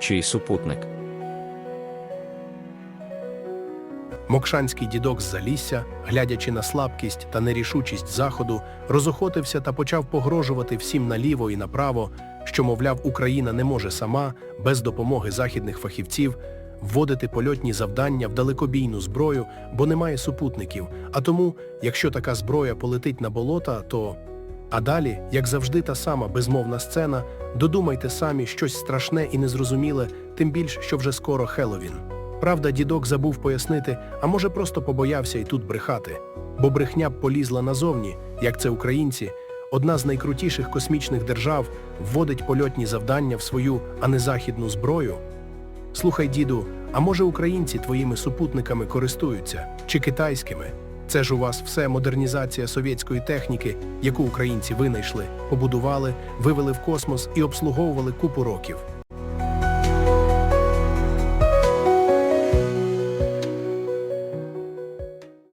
чий супутник. Мокшанський дідок з Залісся, глядячи на слабкість та нерішучість заходу, розохотився та почав погрожувати всім наліво і направо, що, мовляв, Україна не може сама, без допомоги західних фахівців, вводити польотні завдання в далекобійну зброю, бо немає супутників. А тому, якщо така зброя полетить на болота, то. А далі, як завжди, та сама безмовна сцена, додумайте самі щось страшне і незрозуміле, тим більш, що вже скоро Хелловін. Правда, дідок забув пояснити, а може просто побоявся і тут брехати. Бо брехня б полізла назовні, як це українці, одна з найкрутіших космічних держав вводить польотні завдання в свою, а не західну зброю. Слухай, діду, а може українці твоїми супутниками користуються? Чи китайськими? Це ж у вас все модернізація совєтської техніки, яку українці винайшли, побудували, вивели в космос і обслуговували купу років.